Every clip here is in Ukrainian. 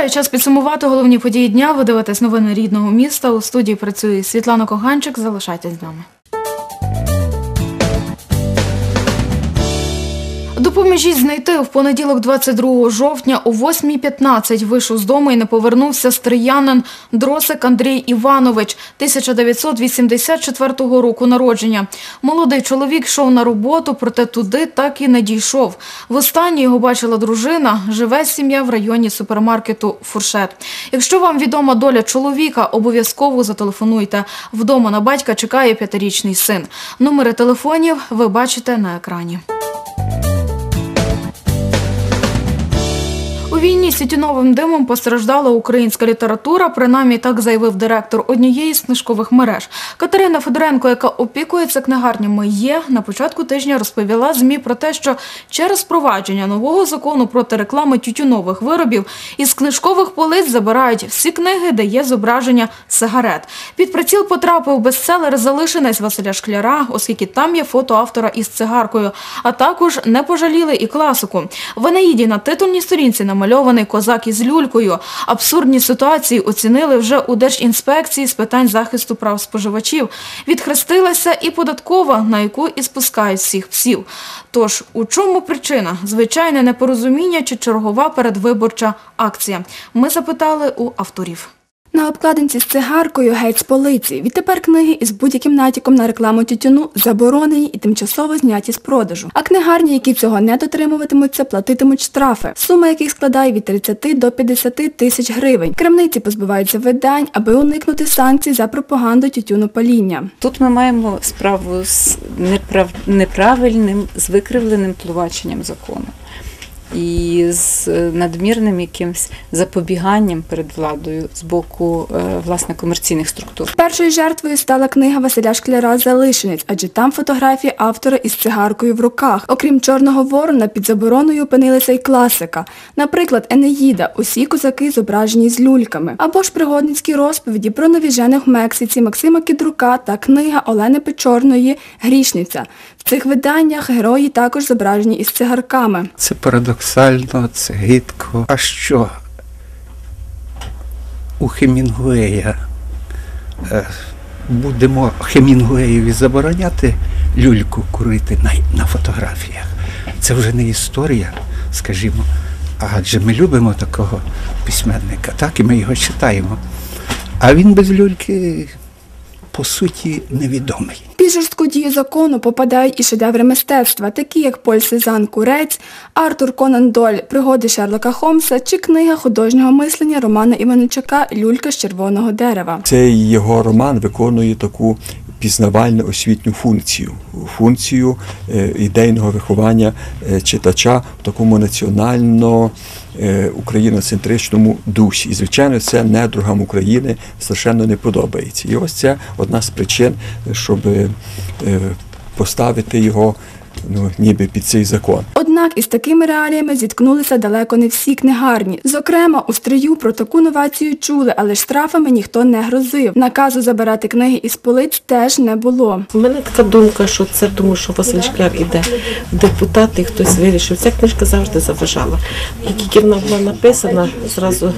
Настає час підсумувати головні події дня. Ви дивитесь новини рідного міста. У студії працює Світлана Коганчик. Залишайтесь з нами. Допоможіть знайти в понеділок, 22 жовтня о 8.15 вийшов з дому і не повернувся стріянин Дросик Андрій Іванович, 1984 року народження. Молодий чоловік йшов на роботу, проте туди так і не дійшов. Востаннє його бачила дружина, живе сім'я в районі супермаркету Фуршет. Якщо вам відома доля чоловіка, обов'язково зателефонуйте. Вдома на батька чекає п'ятирічний син. Номери телефонів ви бачите на екрані. Війні з тютюновим димом постраждала українська література, принаймні так заявив директор однієї з книжкових мереж. Катерина Федоренко, яка опікується книгарнями є, на початку тижня розповіла ЗМІ про те, що через впровадження нового закону проти реклами тютюнових виробів із книжкових полиць забирають всі книги, де є зображення сигарет. Під приціл потрапив бестселер «Залишенець» Василя Шкляра, оскільки там є фото автора із цигаркою. А також не пожаліли і класику. В Енеїді на титульній сторінці намальований козак із люлькою. Абсурдні ситуації оцінили вже у Держінспекції з питань захисту прав споживачів. Відхрестилася і податкова, на яку і спускають всіх псів. Тож, у чому причина? Звичайне непорозуміння чи чергова передвиборча акція? Ми запитали у авторів. На обкладинці з цигаркою геть з полиці. Відтепер книги із будь-яким натяком на рекламу тютюну заборонені і тимчасово зняті з продажу. А книгарні, які цього не дотримуватимуться, платитимуть штрафи, сума яких складає від 30 до 50 тисяч гривень. Крамниці позбуваються видань, аби уникнути санкцій за пропаганду тютюнопаління. Тут ми маємо справу з неправ... неправильним, з викривленим тлумаченням закону і з надмірним якимось запобіганням перед владою з боку е, власне комерційних структур. Першою жертвою стала книга Василя Шкляра Залишенець, адже там фотографії автора із цигаркою в руках. Окрім Чорного ворона, під забороною опинилася й класика. Наприклад, Енеїда, усі козаки зображені з люльками, або ж пригодницькі розповіді про навіжених в Мексиці Максима Кідрука та книга Олени Печорної Грішниця. В цих виданнях герої також зображені із цигарками. Це парадоксально, це гидко. А що у Хемінгуея е, будемо Хемінгуеєві забороняти люльку курити на, на фотографіях? Це вже не історія, скажімо. Адже ми любимо такого письменника, так, і ми його читаємо. А він без люльки, по суті, невідомий. Жорстку дію закону попадають і шедеври мистецтва, такі як Поль Сезан Курець, Артур Конан Доль, пригоди Шерлока Холмса чи книга художнього мислення Романа Іваничака Люлька з червоного дерева. Цей його роман виконує таку пізнавальну освітню функцію, функцію е, ідейного виховання е, читача в такому національно е, україноцентричному дусі. І, звичайно, це недругам України страшенно не подобається. І ось це одна з причин, щоб поставити його ну, ніби під цей закон. Однак із такими реаліями зіткнулися далеко не всі книгарні. Зокрема, у стрию про таку новацію чули, але штрафами ніхто не грозив. Наказу забирати книги із полиць теж не було. У мене така думка, що це тому, що Василь Шкляр іде в депутати, і хтось вирішив. Ця книжка завжди заважала. Як тільки вона була написана, зразу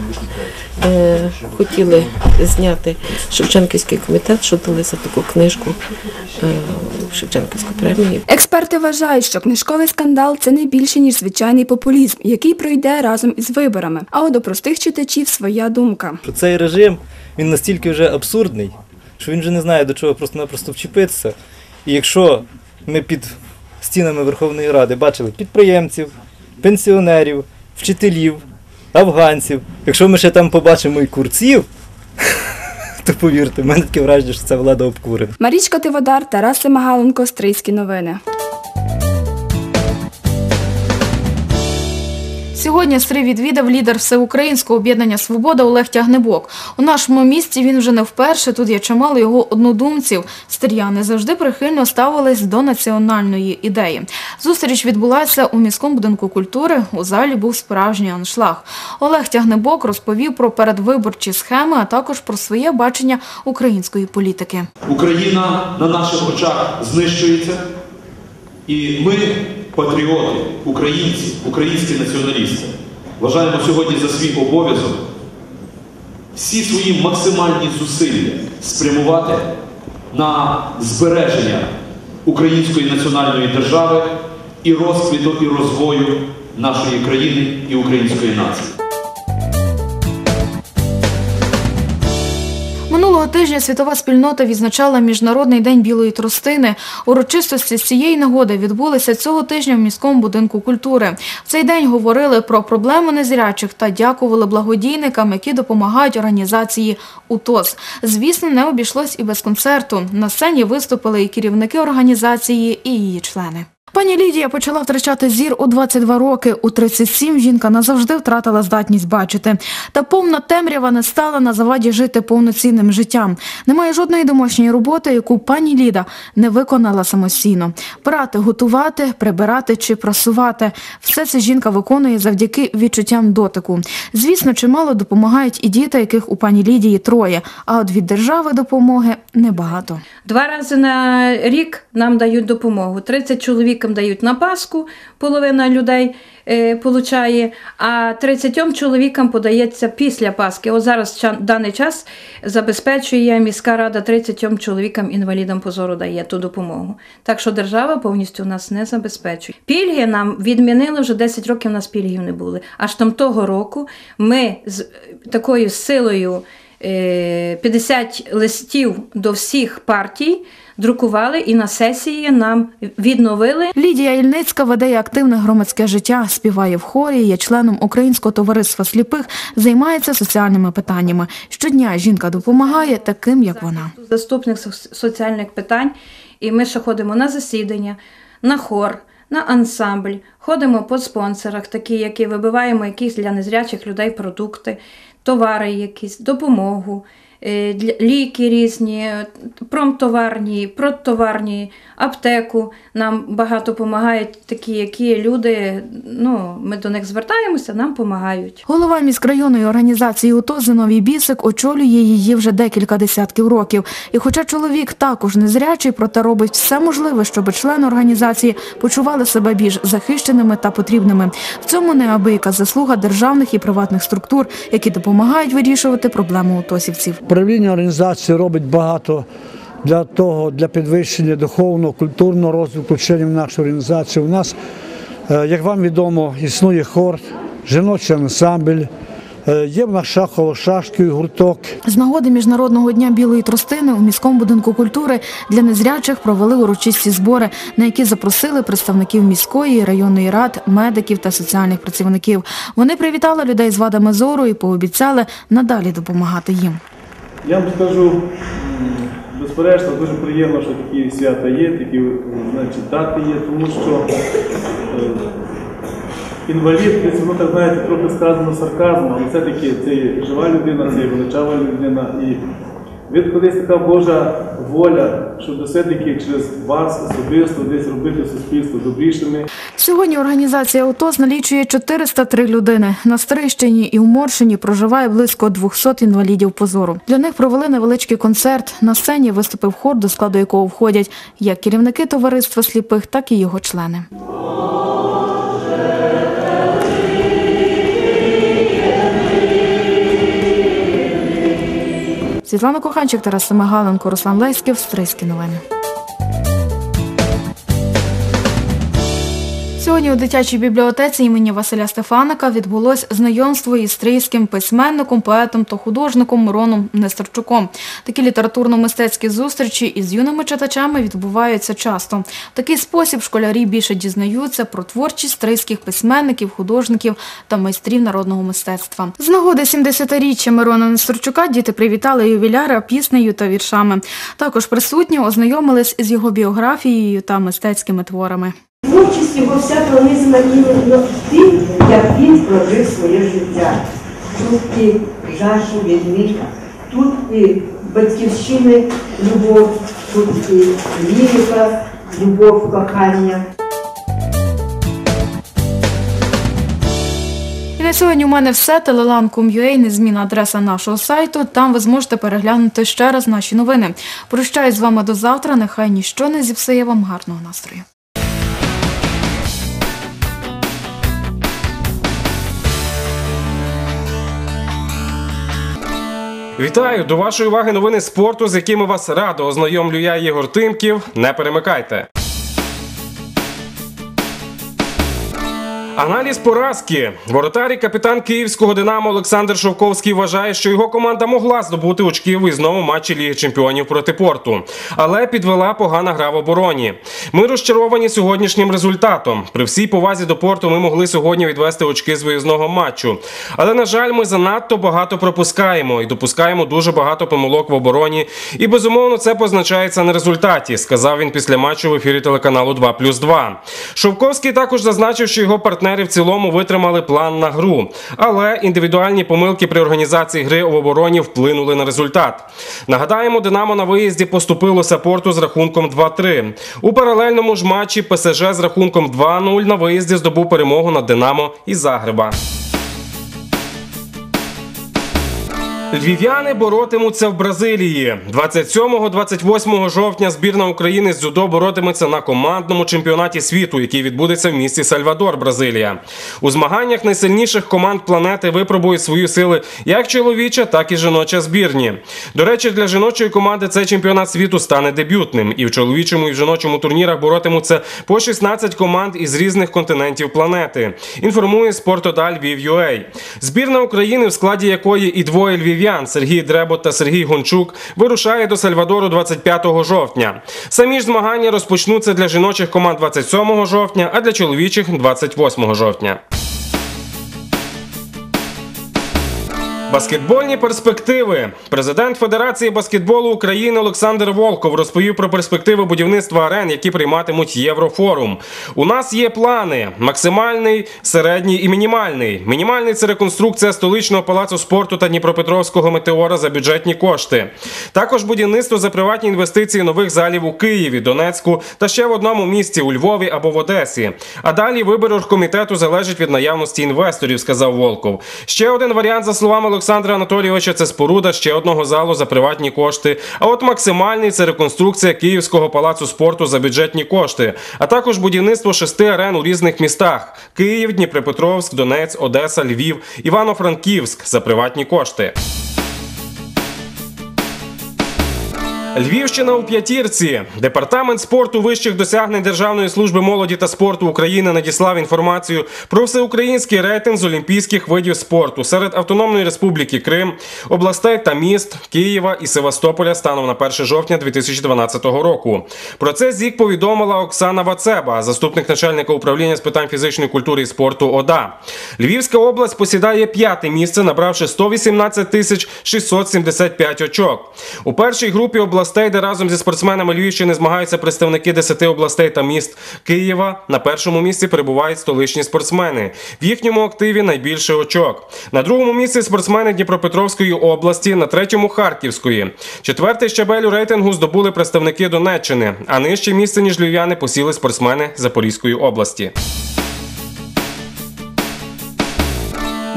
хотіли зняти Шевченківський комітет, що дали за таку книжку е, Шевченківську премію. Експерти вважають, що книжковий скандал це не більше, ніж звичайний популізм, який пройде разом із виборами. А от до простих читачів своя думка. цей режим він настільки вже абсурдний, що він вже не знає до чого просто-напросто вчепитися. І якщо ми під стінами Верховної Ради бачили підприємців, пенсіонерів, вчителів, афганців, якщо ми ще там побачимо і курців, то повірте, в мене таке враження, що це влада обкурена. Марічка Тиводар, Тарас Семагаленко, Стрийські новини. Сьогодні Стрий відвідав лідер всеукраїнського об'єднання Свобода Олег Тягнебок. У нашому місті він вже не вперше. Тут є чимало його однодумців. Стріяни завжди прихильно ставились до національної ідеї. Зустріч відбулася у міському будинку культури. У залі був справжній аншлаг. Олег Тягнебок розповів про передвиборчі схеми, а також про своє бачення української політики. Україна на наших очах знищується, і ми, патріоти, українці, українські націоналісти, вважаємо сьогодні за свій обов'язок всі свої максимальні зусилля спрямувати на збереження української національної держави і розквіту і розвою нашої країни і української нації. Минулого тижня світова спільнота відзначала Міжнародний день білої тростини. Урочистості з цієї нагоди відбулися цього тижня в міському будинку культури. В цей день говорили про проблеми незрячих та дякували благодійникам, які допомагають організації УТОС. Звісно, не обійшлось і без концерту. На сцені виступили і керівники організації, і її члени. Пані Лідія почала втрачати зір у 22 роки. У 37 жінка назавжди втратила здатність бачити. Та повна темрява не стала на заваді жити повноцінним життям. Немає жодної домашньої роботи, яку пані Ліда не виконала самостійно. Прати, готувати, прибирати чи прасувати. Все це жінка виконує завдяки відчуттям дотику. Звісно, чимало допомагають і діти, яких у пані Лідії троє. А от від держави допомоги небагато. Два рази на рік нам дають допомогу. 30 чоловікам дають на Пасху, половина людей е, получає, а 30 чоловікам подається після Пасхи. От зараз ча- даний час забезпечує міська рада 30 чоловікам інвалідам позору дає ту допомогу. Так що держава повністю нас не забезпечує. Пільги нам відмінили вже 10 років. У нас пільгів не були. Аж там того року ми з е, такою силою. е, 50 листів до всіх партій друкували і на сесії нам відновили Лідія Ільницька веде активне громадське життя, співає в хорі, є членом Українського товариства сліпих, займається соціальними питаннями. Щодня жінка допомагає таким, як вона. заступник соціальних питань. І ми ще ходимо на засідання, на хор, на ансамбль, ходимо по спонсорах, такі, які вибиваємо якісь для незрячих людей продукти, товари якісь, допомогу. Е, Ліки різні, промтоварні, продтоварні, аптеку. Нам багато допомагають такі, які люди. Ну, ми до них звертаємося, нам допомагають. Голова міськрайонної організації УТО Зиновій Бісик очолює її вже декілька десятків років. І хоча чоловік також незрячий, проте робить все можливе, щоб члени організації почували себе більш захищеними та потрібними. В цьому неабияка заслуга державних і приватних структур, які допомагають вирішувати проблему утосівців. Управління організації робить багато для того, для підвищення духовного, культурного розвитку членів нашої організації. У нас, е, як вам відомо, існує хор, жіночий ансамбль, е, є в нас шахово-шашкий гурток. З нагоди Міжнародного дня білої тростини у міському будинку культури для незрячих провели урочисті збори, на які запросили представників міської районної рад, медиків та соціальних працівників. Вони привітали людей з вадами зору і пообіцяли надалі допомагати їм. Я вам скажу, безперечно, дуже приємно, що такі свята є, такі значить, дати є, тому що е, інвалід, десь воно так знаєте, трохи сказано сарказмом, але все-таки це жива людина, це є величава людина. І колись така Божа воля, щоб все-таки через вас особисто десь робити суспільство добрішими. Сьогодні організація ОТОС налічує 403 людини. На Стрищині і у Моршині проживає близько 200 інвалідів позору. Для них провели невеличкий концерт. На сцені виступив хор, до складу якого входять як керівники товариства сліпих, так і його члени. Світлана Коханчик, Тарас Семигаленко, Руслан Леськів, Стрийські новини. Сьогодні у дитячій бібліотеці імені Василя Стефаника відбулось знайомство із стрийським письменником, поетом та художником Мироном Нестерчуком. Такі літературно-мистецькі зустрічі із юними читачами відбуваються часто. В такий спосіб школярі більше дізнаються про творчість стрийських письменників, художників та майстрів народного мистецтва. З нагоди 70-річчя Мирона Нестерчука діти привітали ювіляра піснею та віршами. Також присутні ознайомились з його біографією та мистецькими творами. Творчість його вся пронизана іменно тим, як він прожив своє життя. Тут і жахи війни, тут і батьківщини любов, тут і лірика, любов, кохання. На сьогодні у мене все. Телелан.com.ua, незмінна адреса нашого сайту. Там ви зможете переглянути ще раз наші новини. Прощаюсь з вами до завтра. Нехай ніщо не зіпсує вам гарного настрою. Вітаю! До вашої уваги новини спорту, з якими вас радо ознайомлю я Єгор Тимків. Не перемикайте. Аналіз поразки. Воротар і капітан київського Динамо Олександр Шовковський вважає, що його команда могла здобути очки в виїзному матчі Ліги Чемпіонів проти порту, але підвела погана гра в обороні. Ми розчаровані сьогоднішнім результатом. При всій повазі до порту ми могли сьогодні відвести очки з виїзного матчу. Але на жаль, ми занадто багато пропускаємо і допускаємо дуже багато помилок в обороні. І безумовно це позначається на результаті, сказав він після матчу в ефірі телеканалу 2+,2. Шовковський також зазначив, що його партнери в цілому витримали план на гру, але індивідуальні помилки при організації гри в обороні вплинули на результат. Нагадаємо, Динамо на виїзді поступилося порту з рахунком 2-3. У паралельному ж матчі ПСЖ з рахунком 2-0 на виїзді здобув перемогу над Динамо і Загреба. Львів'яни боротимуться в Бразилії. 27-28 жовтня збірна України з дзюдо боротиметься на командному чемпіонаті світу, який відбудеться в місті Сальвадор, Бразилія. У змаганнях найсильніших команд планети випробують свої сили як чоловіча, так і жіноча збірні. До речі, для жіночої команди цей чемпіонат світу стане дебютним. І в чоловічому і в жіночому турнірах боротимуться по 16 команд із різних континентів планети. Інформує спортодаль Львів.UA. Збірна України, в складі якої і двоє львів'ян Сергій Дребот та Сергій Гончук, вирушає до Сальвадору 25 жовтня. Самі ж змагання розпочнуться для жіночих команд 27 жовтня, а для чоловічих 28 жовтня. Баскетбольні перспективи. Президент Федерації баскетболу України Олександр Волков розповів про перспективи будівництва арен, які прийматимуть Єврофорум. У нас є плани: максимальний, середній і мінімальний. Мінімальний це реконструкція столичного палацу спорту та Дніпропетровського метеора за бюджетні кошти. Також будівництво за приватні інвестиції нових залів у Києві, Донецьку та ще в одному місті у Львові або в Одесі. А далі вибір оргкомітету залежить від наявності інвесторів, сказав Волков. Ще один варіант, за словами Олександра Анатолійовича, це споруда ще одного залу за приватні кошти. А от максимальний це реконструкція Київського палацу спорту за бюджетні кошти, а також будівництво шести арен у різних містах: Київ, Дніпропетровськ, Донець, Одеса, Львів, Івано-Франківськ за приватні кошти. Львівщина у п'ятірці. Департамент спорту вищих досягнень Державної служби молоді та спорту України надіслав інформацію про всеукраїнський рейтинг з олімпійських видів спорту серед Автономної Республіки Крим, областей та міст Києва і Севастополя станом на 1 жовтня 2012 року. Про це ЗІК повідомила Оксана Вацеба, заступник начальника управління з питань фізичної культури і спорту ОДА. Львівська область посідає п'яте місце, набравши 118 тисяч 675 очок. У першій групі областей областей, де разом зі спортсменами Львівщини змагаються представники 10 областей та міст Києва. На першому місці перебувають столичні спортсмени. В їхньому активі найбільше очок. На другому місці спортсмени Дніпропетровської області, на третьому Харківської. Четвертий щабель у рейтингу здобули представники Донеччини, а нижче місце ніж львів'яни посіли спортсмени Запорізької області.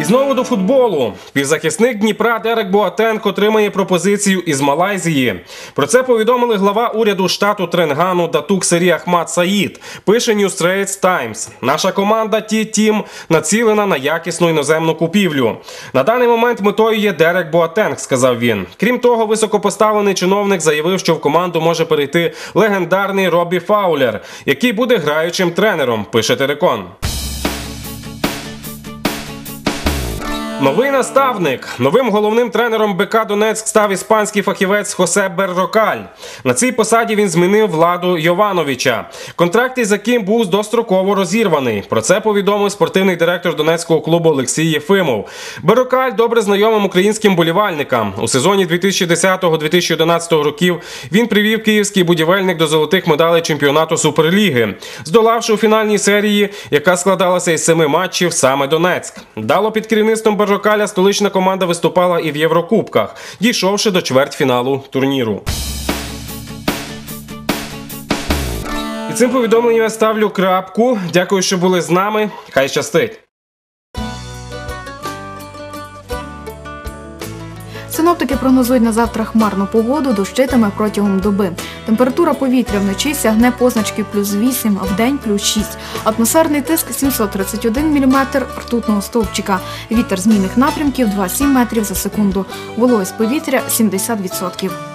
Знову до футболу. Півзахисник Дніпра Дерек Боатенко отримає пропозицію із Малайзії. Про це повідомили глава уряду штату Тренгану Датук Сері Ахмад Саїд. Пише New Straits Times. Наша команда Ті Тім націлена на якісну іноземну купівлю. На даний момент метою є Дерек Боатенк, сказав він. Крім того, високопоставлений чиновник заявив, що в команду може перейти легендарний Робі Фаулер, який буде граючим тренером. Пише Терекон. Новий наставник. Новим головним тренером БК Донецьк став іспанський фахівець Хосе Беррокаль. На цій посаді він змінив владу Йовановича. Контракт із яким був достроково розірваний. Про це повідомив спортивний директор Донецького клубу Олексій Єфимов. Беррокаль добре знайомим українським болівальникам. У сезоні 2010-2011 років він привів київський будівельник до золотих медалей чемпіонату Суперліги, здолавши у фінальній серії, яка складалася із семи матчів саме Донецьк. Дало під керівництвом Беррокаля столична команда виступала і в Єврокубках, дійшовши до чвертьфіналу турніру. І цим повідомленням я ставлю крапку. Дякую, що були з нами. Хай щастить! Синоптики прогнозують на завтра хмарну погоду, дощитиме протягом доби. Температура повітря вночі сягне позначки плюс 8, а в день плюс 6. Атмосферний тиск 731 мм ртутного стовпчика. Вітер змінних напрямків 2,7 метрів за секунду. Вологість повітря 70%.